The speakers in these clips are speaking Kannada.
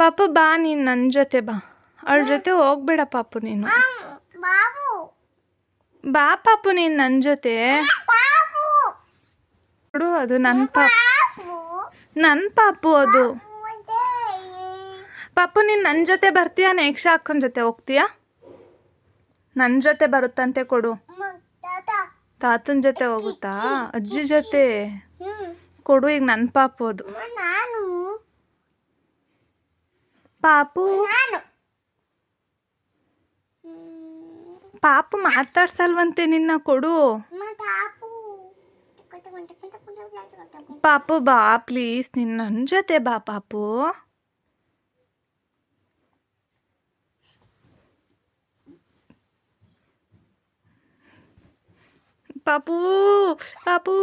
ಪಾಪು ಬಾ ನೀನು ನನ್ನ ಜೊತೆ ಬಾ. ಅವಳ ಜೊತೆ ಹೋಗ್ಬೇಡ ಪಾಪು ನೀನು. ಬಾ ಪಾಪು ನೀನು ನನ್ನ ಜೊತೆ. ನೋಡು ಅದು ನನ್ನ ಪಾಪು. ನನ್ನ ಪಾಪು ಅದು. ಪಾಪು ನೀನು ನನ್ನ ಜೊತೆ ಬರ್ತೀಯಾ? ನೇಕ್ಷ ಅಕ್ಕನ ಜೊತೆ ಹೋಗ್ತೀಯಾ? ನನ್ನ ಜೊತೆ ಬರುತ್ತಂತೆ ಕೊಡು. ತಾತ ತಾತನ ಜೊತೆ ಹೋಗುತ್ತಾ? ಅಜ್ಜಿ ಜೊತೆ. ಕೊಡು ಈಗ ನನ್ನ ಪಾಪು ಅದು. ಅಮ್ಮ, ನಾನು ಪಾಪು ನಾನು ಪಾಪು ಮಾತಾಡ್ಸಲ್ವಂತೆ ನಿನ್ನ ಕೊಡು ಅಮ್ಮ ತಾಪು ಟಕ ಟಕ ಟಕ ಟಕ ಟಕ ಟಕ ಟಕ. ಪಾಪು ಬಾ ಪ್ಲೀಸ್ ನೀನು ನನ್ನ ಜೊತೆ ಬಾ ಪಾಪು ಪಾಪು ಪಾಪು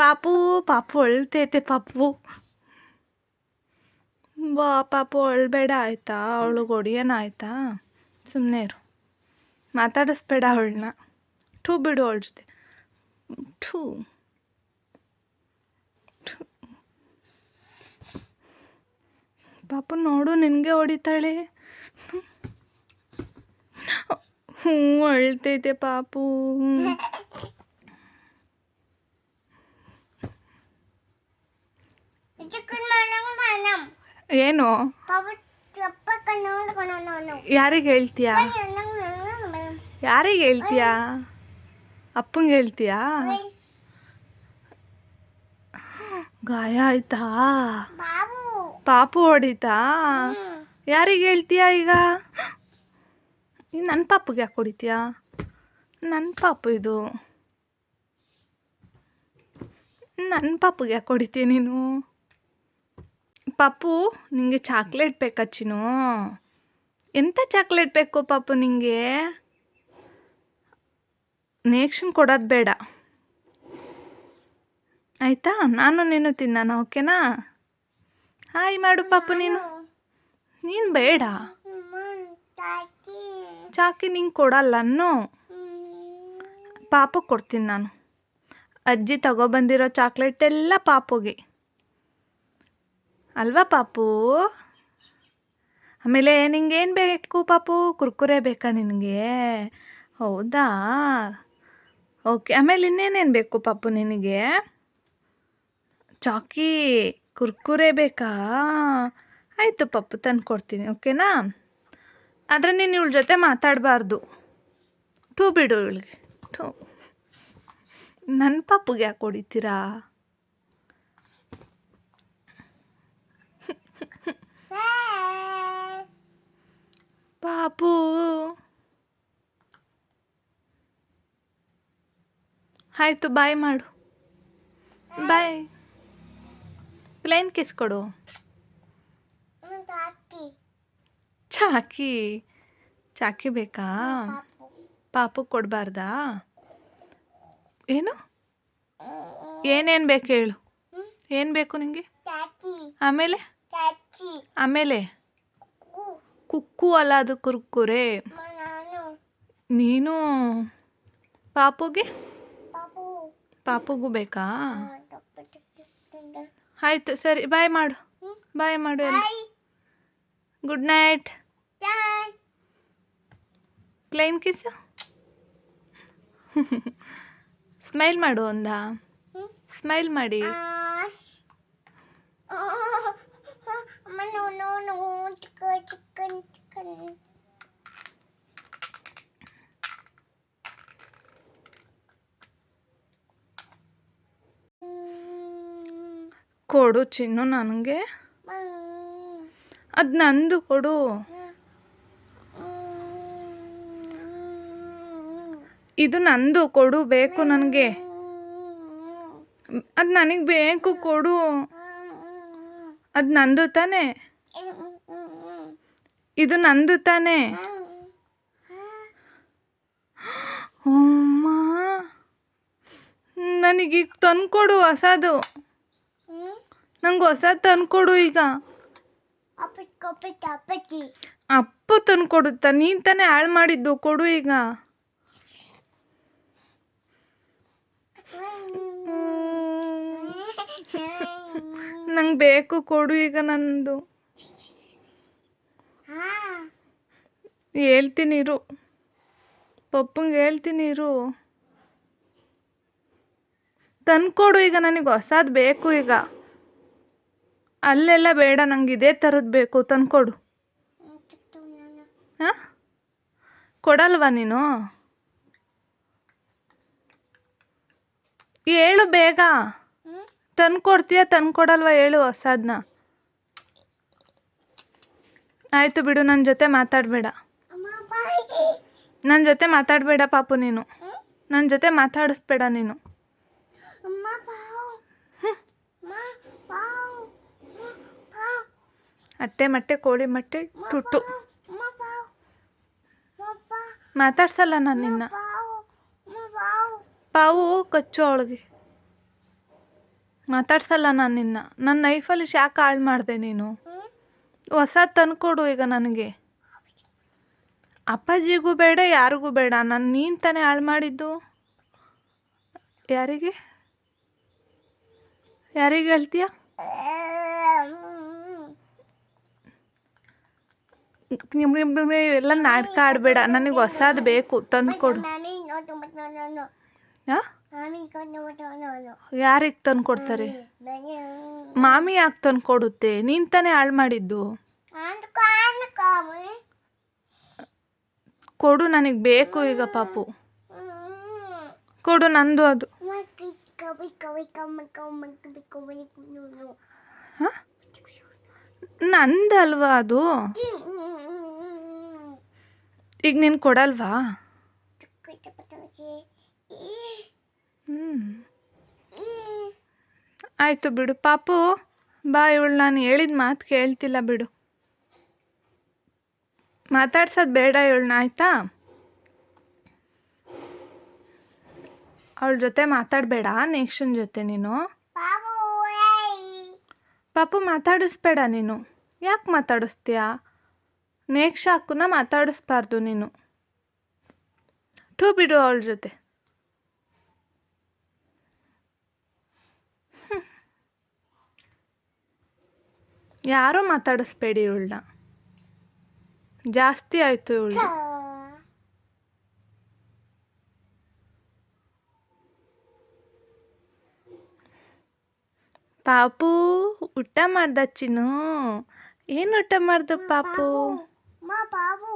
ಪಾಪು ಪಾಪು ಅಳ್ತೈತೆ ಪಾಪು ಬಾ ಪಾಪು ಅಳ್ಬೇಡ ಆಯ್ತಾ? ಅವಳಿಗೆ ಹೊಡಿಯೋಣ ಆಯ್ತಾ? ಸುಮ್ಮನೆ ಇರು. ಮಾತಾಡಿಸ್ಬೇಡ ಅವಳನ್ನ. ಠೂ ಬಿಡು ಅವಳ ಜೊತೆ. ಠೂ. ಪಾಪು ನೋಡು ನಿನಗೆ ಹೊಡಿತಾಳೆ. ಹ್ಞೂ ಅಳ್ತೈತೆ ಪಾಪು. ಏನು? ಯಾರಿಗೆ ಹೇಳ್ತೀಯಾ? ಯಾರಿಗೆ ಹೇಳ್ತೀಯಾ? ಅಪ್ಪಂಗೆ ಹೇಳ್ತೀಯಾ? ಗಾಯ ಆಯ್ತಾ? ಪಾಪು ಹೊಡಿತಾ? ಯಾರಿಗೆ ಹೇಳ್ತೀಯಾ ಈಗ? ಈಗ ನನ್ನ ಪಾಪುಗೆ ಯಾಕೆ ಹೊಡಿತೀಯಾ? ನನ್ನ ಪಾಪು ಇದು. ನನ್ನ ಪಾಪುಗೆ ಯಾಕೆ ಹೊಡಿತೀಯ ನೀನು? ಪಾಪು, ನಿಂಗೆ ಚಾಕ್ಲೇಟ್ ಬೇಕಾ ಎಂಥ ಚಾಕ್ಲೇಟ್ ಬೇಕು ಪಾಪು ನಿಂಗೆ? ನೇಕ್ಷನ್ ಕೊಡೋದು ಬೇಡ. ಆಯಿತಾ? ನಾನು ನೀನು ತಿನ್ನೋಣ, ಓಕೆನಾ? ಹಾಯ್ ಮಾಡು ಪಾಪು ನೀನು. ನೀನು ಬೇಡ. ಚಾಕಿ ನಿಂಗೆ ಕೊಡಲ್ಲ ಪಾಪು ಕೊಡ್ತೀನಿ ನಾನು. ಅಜ್ಜಿ ತಗೊಬಂದಿರೋ ಚಾಕ್ಲೇಟ್ ಎಲ್ಲ ಪಾಪುಗೆ. ಅಲ್ವಾ ಪಾಪು? ಆಮೇಲೆ ನಿಂಗೇನು ಬೇಕು ಪಾಪು? ಕುರ್ಕುರೆ ಬೇಕಾ ನಿನಗೆ? ಹೌದಾ? ಓಕೆ, ಆಮೇಲೆ ಇನ್ನೇನೇನು ಬೇಕು ಪಾಪು ನಿನಗೆ? ಚಾಕಿ, ಕುರ್ಕುರೆ ಬೇಕಾ? ಆಯಿತು ಪಪ್ಪು ತಂದು ಕೊಡ್ತೀನಿ ಓಕೆನಾ? ಆದರೆ ನೀನು ಇವಳ ಜೊತೆ ಮಾತಾಡಬಾರ್ದು. ಟೂ ಬಿಡು ಇವಳಿಗೆ ಟೂ ನನ್ನ ಪಾಪುಗೆ ಯಾಕೆ ಹೊಡಿತೀರಾ? ಪಾಪು ಆಯಿತು, ಬಾಯ್ ಮಾಡು. ಬಾಯ್. ಪ್ಲೇನ್ ಕಿಸ್ ಕೊಡು. ಚಾಕಿ. ಚಾಕಿ ಬೇಕಾ? ಪಾಪು ಕೊಡಬಾರ್ದಾ? ಏನು? ಏನೇನು ಬೇಕು ಹೇಳು. ಏನು ಬೇಕು ತಾಕಿ ಆಮೇಲೆ? ಆಮೇಲೆ ಕುಕ್ಕು. ಅಲ್ಲ ಅದು ಕುರ್ಕುರೆ. ನಾನು. ಪಾಪುಗೆ? ಪಾಪುಗೂ ಬೇಕಾ? ಆಯ್ತು ಸರಿ ಬಾಯ್ ಮಾಡು. ಬಾಯ್ ಮಾಡು ಎಲ್ಲ. ಗುಡ್ ನೈಟ್ ಕ್ಲೈನ್ ಕಿಸ್ ಸ್ಮೈಲ್ ಮಾಡು ಒಂದಾ? ಸ್ಮೈಲ್ ಮಾಡಿ. ಕೊಡು ಚಿನ್ನು ನನಗೆ. ಅದು ನಂದು ಕೊಡು. ಇದು ನಂದು ಕೊಡು, ಬೇಕು ನನಗೆ. ಅದು ನನಗೆ ಬೇಕು ಕೊಡು. ಅದು ನಂದು ತಾನೇ. ಇದು ನಂದು ತಾನೇ? ಅಮ್ಮ, ನನಗೀಗ ತಂದ್ಕೊಡು ಹೊಸದು. ನಂಗೆ ಹೊಸದು ತಂದ್ಕೊಡು ಈಗ. ಅಪ್ಪ ತಂದ್ಕೊಡುತ್ತಾ? ನೀನು ತಾನೇ ಹಾಳು ಮಾಡಿದ್ದು, ಕೊಡು ಈಗ. ನಂಗೆ ಬೇಕು, ಕೊಡು ಈಗ ನಂದು ಹಾ ಹೇಳ್ತೀನಿ, ಇರು. ಪಪ್ಪಂಗೆ ಹೇಳ್ತೀನಿರು ತಂದ್ಕೊಡು ಈಗ ನನಗೆ ಹೊಸದು ಬೇಕು ಈಗ. ಅಲ್ಲೆಲ್ಲ ಬೇಡ, ನಂಗೆ ಇದೇ ಥರದ್ದು ಬೇಕು, ತಂದ್ಕೊಡು. ಹಾಂ? ಕೊಡಲ್ವಾ ನೀನು? ಹೇಳು ಬೇಗ. ತಂದ್ಕೊಡ್ತೀಯ, ತಂದ್ಕೊಡಲ್ವಾ ಹೇಳು ಹೊಸದನ್ನ ಆಯಿತು ಬಿಡು ನನ್ನ ಜೊತೆ ಮಾತಾಡಬೇಡ. ನನ್ನ ಜೊತೆ ಮಾತಾಡಬೇಡ ಪಾಪು ನೀನು. ನನ್ನ ಜೊತೆ ಮಾತಾಡಿಸ್ಬೇಡ ನೀನು. ಅಟ್ಟೆ ಮಟ್ಟೆ ಕೋಳಿ ಮಟ್ಟೆ ಟುಟ್ಟು ಮಾತಾಡ್ಸಲ್ಲ ನಾನು ನಿನ್ನ. ಪಾವು. ಕಚ್ಚು ಅವಳಿಗೆ. ಮಾತಾಡ್ಸಲ್ಲ ನಾನು ನಿನ್ನ. ನನ್ನ ಲೈಫಲ್ಲಿ ಶಾಕ್ ಹಾಳು ಮಾಡಿದೆ ನೀನು. ಹೊಸ ತಂದ್ಕೊಡು ಈಗ ನನಗೆ. ಅಪ್ಪಾಜಿಗೂ ಬೇಡ, ಯಾರಿಗೂ ಬೇಡ. ನಾನು, ನೀನು ತಾನೇ ಹಾಳು ಮಾಡಿದ್ದು? ಯಾರಿಗೆ? ಯಾರಿಗೆ ಹೇಳ್ತೀಯ? ನಿಮ್- ನಿಮ್- ನಿಮ್, ಎಲ್ಲ ನಾಟಕ ಆಡಬೇಡ. ನನಗೆ ಹೊಸದು ಬೇಕು. ತಂದು ಕೊಡು. ಯಾರಿಗೆ ತಂದು ಕೊಡ್ತಾರೆ? ಮಾಮಿ ಯಾಕೆ ತಂದ್ಕೊಡುತ್ತೆ ನೀನು ತಾನೇ ಹಾಳು ಮಾಡಿದ್ದು? ಕೊಡು, ನನಗೆ ಬೇಕು ಈಗ ಪಾಪು. ಕೊಡು ನಂದು ಅದು. ನಂದಲ್ವಾ ಅದು. ಈಗ ನೀನು ಕೊಡಲ್ವಾ. ಹ್ಞೂ. ಆಯಿತು ಬಿಡು ಪಾಪು ಬಾ ಇವಳು, ನಾನು ಹೇಳಿದ ಮಾತು ಕೇಳ್ತಿಲ್ಲ ಬಿಡು ಮಾತಾಡ್ಸೋದು ಬೇಡ ಇವಳನ್ನ, ಆಯಿತಾ? ಅವಳ ಜೊತೆ ಮಾತಾಡಬೇಡ ನೆಕ್ಸ್ಟನ್ ಜೊತೆ ನೀನು. ಪಾಪು ಮಾತಾಡಿಸ್ಬೇಡ ನೀನು. ಯಾಕೆ ಮಾತಾಡಿಸ್ತೀಯಾ? ನೆಕ್ಷ ಹಾಕುನ ಮಾತಾಡಿಸ್ಬಾರ್ದು ನೀನು. ಟೂ ಬಿಡು ಅವಳ ಜೊತೆ. ಯಾರೂ ಮಾತಾಡಿಸ್ಬೇಡಿ ಇವಳನ್ನ. ಜಾಸ್ತಿ ಆಯಿತು ಇವಳು Ta. ಪಾಪು ಊಟ ಮಾಡ್ದ ಚಿನ್ನು ಏನು ಊಟ ಮಾಡ್ದ ಪಾಪು Ma, babu.